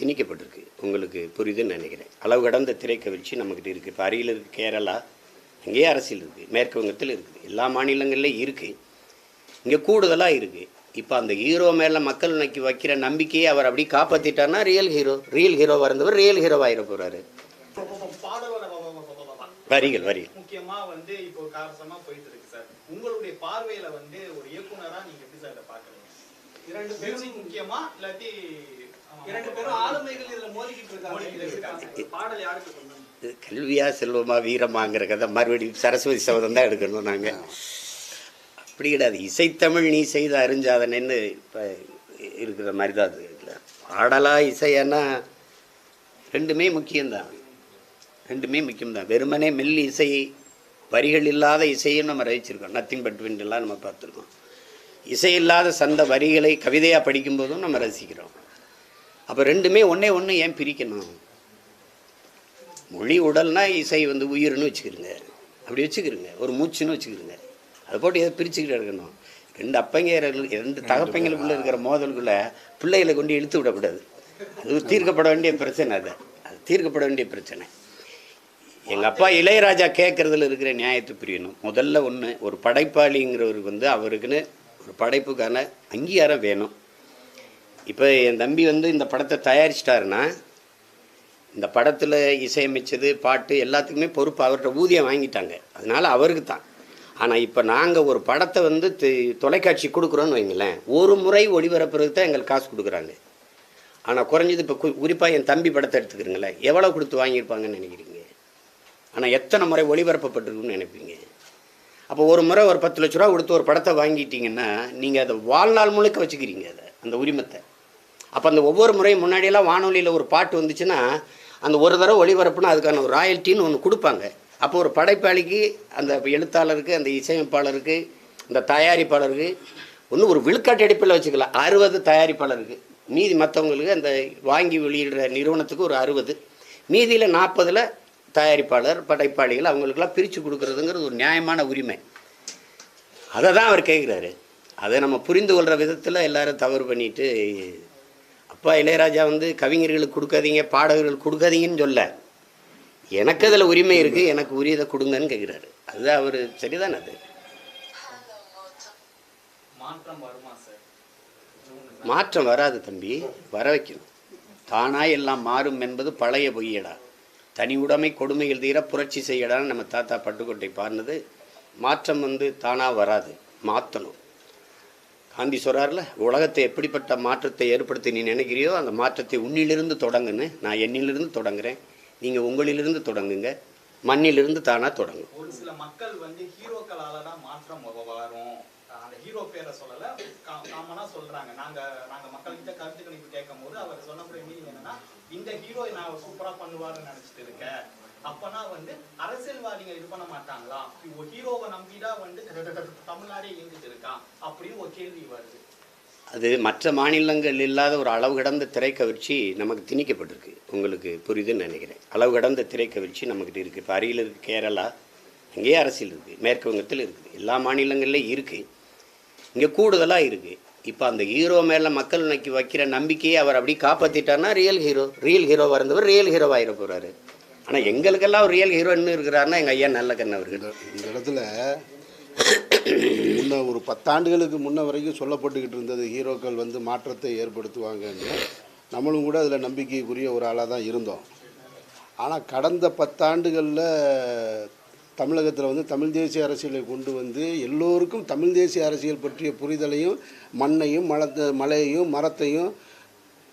திணிக்கப்பட்டிருக்கு. உங்களுக்கு புரியுதுன்னு நினைக்கிறேன். அளவு கடந்த திரைக்கவிழ்ச்சி நம்மக்கிட்ட இருக்குது இப்போ அருகில் இருக்குது கேரளா அங்கேயே அரசியல் இருக்குது மேற்கு வங்கத்தில் இருக்குது எல்லா மாநிலங்கள்லேயும் இருக்குது இங்கே கூடுதலாக இருக்குது இப்போ அந்த ஹீரோ மேலே மக்கள் நோக்கி வைக்கிற நம்பிக்கையை அவர் அப்படி காப்பாற்றிட்டார்னா ரியல் ஹீரோ ரியல் ஹீரோவாக இருந்தவர் ரியல் ஹீரோவாக போகிறாரு வரிகள் வரி முக்கியமாக வந்து இப்போ காரசமாக போயிட்டு இருக்கு சார். உங்களுடைய பார்வையில் வந்து ஒரு இயக்குனராக நீங்கள் எப்படி சார் இதை இரண்டு பேரும் இல்லாட்டி கல்வியா செல்வமா வீரமாங்கிற கதை மறுபடியும் சரஸ்வதி சபதம் தான் எடுக்கணும் நாங்கள் அப்படி கிடையாது. இசைத்தமிழ் நீ செய்த அறிஞ்சாதனன்னு இப்போ இருக்கிற மாதிரி தான் அது இல்லை பாடலா இசையானா ரெண்டுமே முக்கியம்தான். ரெண்டுமே முக்கியம்தான். வெறுமனே மெல் இசை வரிகள் இல்லாத இசையும் நம்ம ரசிச்சிருக்கோம். நத்திங் பட் எல்லாம் நம்ம பார்த்துருக்கோம். இசை இல்லாத சந்த வரிகளை கவிதையாக படிக்கும்போதும் நம்ம ரசிக்கிறோம். அப்போ ரெண்டுமே ஒன்றே ஒன்று ஏன் பிரிக்கணும்? மொழி உடல்னா இசை வந்து உயிர்னு வச்சுக்கிறோங்க அப்படி வச்சுக்கிறோங்க ஒரு மூச்சுன்னு வச்சுக்கிறோங்க அதை போட்டு எதை பிரிச்சுக்கிட்டு இருக்கணும்? ரெண்டு அப்பங்க ரெண்டு தகப்பங்களுக்குள்ளே இருக்கிற மோதலுக்குள்ள பிள்ளைகளை கொண்டு இழுத்து விடக்கூடாது அது தீர்க்கப்பட வேண்டிய பிரச்சனை அது. அது தீர்க்கப்பட வேண்டிய பிரச்சனை. எங்கள் அப்பா இளையராஜா கேட்குறதுல இருக்கிற நியாயத்தை புரியணும். முதல்ல ஒன்று ஒரு படைப்பாளிங்கிறவருக்கு வந்து அவருக்குன்னு ஒரு படைப்புக்கான அங்கீகாரம் வேணும். இப்போ என் தம்பி வந்து இந்த படத்தை தயாரிச்சிட்டாருன்னா இந்த படத்தில் இசையமைச்சது பாட்டு எல்லாத்துக்குமே பொறுப்பு அவர்கிட்ட ஊதியம் வாங்கிட்டாங்க. அதனால் அவருக்கு தான். ஆனால் இப்போ நாங்கள் ஒரு படத்தை வந்து தொலைக்காட்சி கொடுக்குறோன்னு வைங்களேன் ஒரு முறை ஒளிபரப்புறதுக்கு தான் எங்களுக்கு காசு கொடுக்குறாங்க. ஆனால் குறைஞ்சது இப்போ குறிப்பாக என் தம்பி படத்தை எடுத்துக்கிறீங்களேன் எவ்வளோ கொடுத்து வாங்கியிருப்பாங்கன்னு நினைக்கிறீங்க? ஆனால் எத்தனை முறை ஒளிபரப்பப்பட்டிருக்குன்னு நினைப்பீங்க? அப்போ ஒரு முறை ஒரு பத்து லட்ச ரூபா கொடுத்து ஒரு படத்தை வாங்கிட்டீங்கன்னா நீங்கள் அதை வாழ்நாள் முழுக்க வச்சுக்கிறீங்க அதை அந்த உரிமத்தை. அப்போ அந்த ஒவ்வொரு முறையும் முன்னாடியெல்லாம் வானொலியில் ஒரு பாட்டு வந்துச்சுன்னா அந்த ஒரு தடவை ஒளிபரப்புனா அதுக்கான ஒரு ராயல்ட்டின்னு ஒன்று கொடுப்பாங்க. அப்போ ஒரு படைப்பாளிக்கு அந்த எழுத்தாளருக்கு அந்த இசையமைப்பாளருக்கு இந்த தயாரிப்பாளருக்கு ஒன்று ஒரு விழுக்காட்டு அடிப்பில் வச்சுக்கலாம். அறுபது தயாரிப்பாளருக்கு. மீதி மற்றவங்களுக்கு அந்த வாங்கி வெளியிடுற நிறுவனத்துக்கு ஒரு அறுபது. மீதியில் நாற்பதில் தயாரிப்பாளர் படைப்பாளிகள் அவங்களுக்கெல்லாம் பிரித்து கொடுக்குறதுங்கிறது ஒரு நியாயமான உரிமை. அதை தான் அவர் கேட்குறாரு அதை நம்ம புரிந்து கொள்கிற விதத்தில் எல்லோரும் தவறு பண்ணிட்டு அப்பா இளையராஜா வந்து கவிஞர்களுக்கு கொடுக்காதீங்க பாடகர்கள் கொடுக்காதீங்கன்னு சொல்ல. எனக்கு அதில் உரிமை இருக்குது எனக்கு உரியதை கொடுங்கன்னு கேட்குறாரு அதுதான் அவர் சரிதானே அது? மாற்றம் வராது தம்பி வர வைக்கணும். தானாய் எல்லாம் மாறும் என்பது பழைய பொய்யடா. தனி உடைமை கொடுமைகள் தீர புரட்சி செய்யடான்னு நம்ம தாத்தா பட்டுக்கோட்டை பாடினது மாற்றம் வந்து தானாக வராது மாற்றணும் காந்தி சொல்கிறார்ல உலகத்தை எப்படிப்பட்ட மாற்றத்தை ஏற்படுத்தி நீ நினைக்கிறியோ அந்த மாற்றத்தை உன்னிலிருந்து தொடங்குன்னு நான் என்னிலிருந்து தொடங்குறேன். நீங்கள் உங்களிலிருந்து தொடங்குங்க. மண்ணிலிருந்து தானாக தொடங்கும். ஒரு சில மக்கள் வந்து ஹீரோக்களால் தான் மாற்றம் வரும். அந்த ஹீரோ பேரை சொல்லலை காமனாக சொல்கிறாங்க நாங்கள் நாங்கள் மக்கள்கிட்ட கருத்து கணிப்பு கேட்கும் போது அவர் சொன்னபடி மீனிங் என்னன்னா இந்த ஹீரோ நான் சூப்பராக பண்ணுவாருன்னு நினச்சிட்டு இருக்கேன். அப்பனா வந்து அரசியல்வாதிங்க இது பண்ண மாட்டாங்களா? ஒரு ஹீரோவை நம்பிதான் வந்து தமிழ்நாடே இயங்கிட்டு இருக்கான் அப்படின்னு ஒரு கேள்வி வருது. அது மற்ற மாநிலங்கள் இல்லாத ஒரு அளவு கடந்த திரைக்கவிர்ச்சி நமக்கு திணிக்கப்பட்டிருக்கு. உங்களுக்கு புரியுதுன்னு நினைக்கிறேன். அளவு கடந்த திரைக்கவிர்ச்சி நம்மக்கிட்ட இருக்குது இப்போ அருகில் இருக்குது கேரளா அங்கேயே அரசியல் இருக்குது மேற்கு வங்கத்தில் இருக்குது. எல்லா மாநிலங்கள்லேயும் இருக்குது இங்கே கூடுதலாக இருக்குது இப்போ அந்த ஹீரோ மேலே மக்கள் இன்னைக்கு வைக்கிற நம்பிக்கையை அவர் அப்படி காப்பாற்றிட்டார்னா ரியல் ஹீரோ ரியல் ஹீரோவாக இருந்தவர் ரியல் ஹீரோவாக போகிறாரு ஆனால் எங்களுக்கெல்லாம் ஒரு ரியல் ஹீரோ இருக்கிறாருன்னா எங்கள் ஐயா நல்ல கண்ணு அவர்கள். இந்த இடத்துல முன்ன ஒரு பத்தாண்டுகளுக்கு முன்ன வரைக்கும் சொல்லப்பட்டுக்கிட்டு இருந்தது ஹீரோக்கள் வந்து மாற்றத்தை ஏற்படுத்துவாங்கன்னு. நம்மளும் கூட அதில் நம்பிக்கைக்குரிய ஒரு ஆளாக தான் இருந்தோம். ஆனால் கடந்த பத்தாண்டுகளில் தமிழகத்தில் வந்து தமிழ் தேசிய அரசியலை கொண்டு வந்து எல்லோருக்கும் தமிழ் தேசிய அரசியல் பற்றிய புரிதலையும் மண்ணையும் மலத்தை மலையையும் மரத்தையும்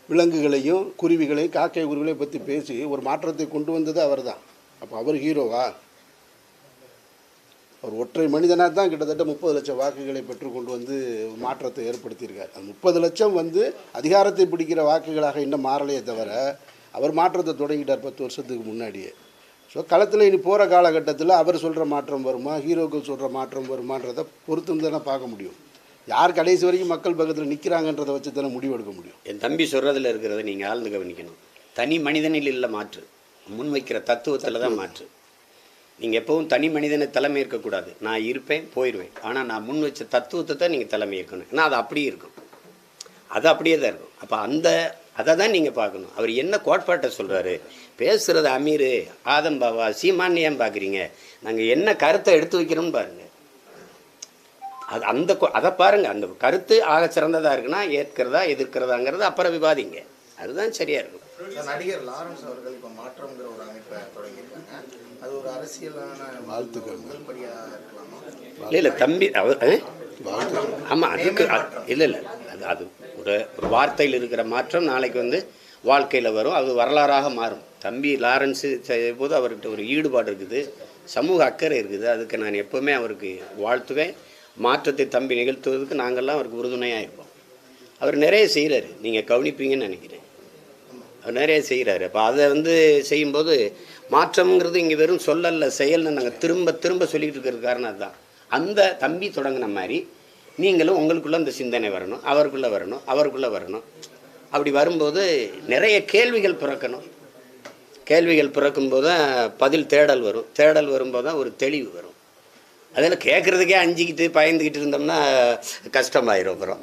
விலங்குகளையும் குருவிகளையும் காக்கை குருவிகளையும் பற்றி பேசி ஒரு மாற்றத்தை கொண்டு வந்தது அவர் தான் அப்போ அவர் ஹீரோவா? அவர் ஒற்றை மனிதனாக தான் கிட்டத்தட்ட முப்பது லட்சம் வாக்குகளை பெற்று கொண்டு வந்து மாற்றத்தை ஏற்படுத்தியிருக்கார். அந்த முப்பது லட்சம் வந்து அதிகாரத்தை பிடிக்கிற வாக்குகளாக இன்னும் மாறலையே தவிர அவர் மாற்றத்தை தொடங்கிட்டார் பத்து வருஷத்துக்கு முன்னாடியே. ஸோ களத்தில் இனி போகிற காலகட்டத்தில் அவர் சொல்கிற மாற்றம் வருமா? ஹீரோக்கள் சொல்கிற மாற்றம் வருமானதை பொறுத்து தானே பார்க்க முடியும். யார் கடைசி வரைக்கும் மக்கள் பக்கத்தில் நிற்கிறாங்கன்றதை வச்சு தானே முடிவெடுக்க முடியும். என் தம்பி சொல்கிறதுல இருக்கிறத நீங்கள் ஆழ்ந்து கவனிக்கணும். தனி மனிதனில் இல்லை மாற்று. முன்வைக்கிற தத்துவத்தில் தான் மாற்று. நீங்கள் எப்பவும் தனி மனிதனை தலைமை இருக்கக்கூடாது நான் இருப்பேன் போயிடுவேன் ஆனால் நான் முன் வச்ச தத்துவத்தை தான் நீங்கள் தலைமை இருக்கணும் ஏன்னா அது அப்படியே இருக்கும். அது அப்படியே தான் இருக்கும். அப்போ அந்த அதை தான் நீங்கள் பார்க்கணும். அவர் என்ன கோட்பாட்டை சொல்கிறாரு பேசுகிறது அமீர் ஆதம் பாவா சீமான்னு ஏன் பார்க்குறீங்க? நாங்கள் என்ன கருத்தை எடுத்து வைக்கிறோம்னு பாருங்கள் அது அந்த கொ- அதை பாருங்க. அந்த கருத்து ஆக சிறந்ததாக இருக்குன்னா ஏற்கிறதா எதிர்க்கிறதாங்கிறது அப்புறம் விவாதிங்க. அதுதான் சரியா இருக்கும். நடிகர் லாரன்ஸ் அவர்கள் இப்போ மாற்றம்ங்கிற ஒரு அமைப்பை தொடங்கியிருக்காங்க. அது ஒரு அரசியலான வாழ்த்துக்கள். இல்லை இல்லை தம்பி அவர் ஆமாம் அதுக்கு இல்லை இல்லை. அது அது ஒரு ஒரு வார்த்தையில் இருக்கிற மாற்றம் நாளைக்கு வந்து வாழ்க்கையில் வரும். அது வரலாறாக மாறும். தம்பி லாரன்ஸு செய்யும் போது அவர்கிட்ட ஒரு ஈடுபாடு இருக்குது. சமூக அக்கறை இருக்குது. அதுக்கு நான் எப்போவுமே அவருக்கு வாழ்த்துவேன். மாற்றத்தை தம்பி நிகழ்த்துவதற்கு நாங்கள்லாம் அவருக்கு உறுதுணையாக இருப்போம் அவர் நிறைய செய்கிறாரு நீங்கள் கவனிப்பீங்கன்னு நினைக்கிறேன். அவர் நிறைய செய்கிறாரு அப்போ அதை வந்து செய்யும்போது மாற்றம்ங்கிறது இங்கே வெறும் சொல்லல செயல்னு நாங்கள் திரும்ப திரும்ப சொல்லிக்கிட்டு இருக்கிறது காரணம் அதுதான். அந்த தம்பி தொடங்கின மாதிரி நீங்களும் உங்களுக்குள்ளே அந்த சிந்தனை வரணும். அவருக்குள்ளே வரணும். அவருக்குள்ளே வரணும். அப்படி வரும்போது நிறைய கேள்விகள் பிறக்கணும். கேள்விகள் பிறக்கும்போது தான் பதில் தேடல் வரும். தேடல் வரும்போது தான் ஒரு தெளிவு வரும். அதில் கேட்குறதுக்கே அஞ்சிக்கிட்டு பயந்துக்கிட்டு இருந்தோம்னா கஷ்டமாயிரும் அப்புறம்.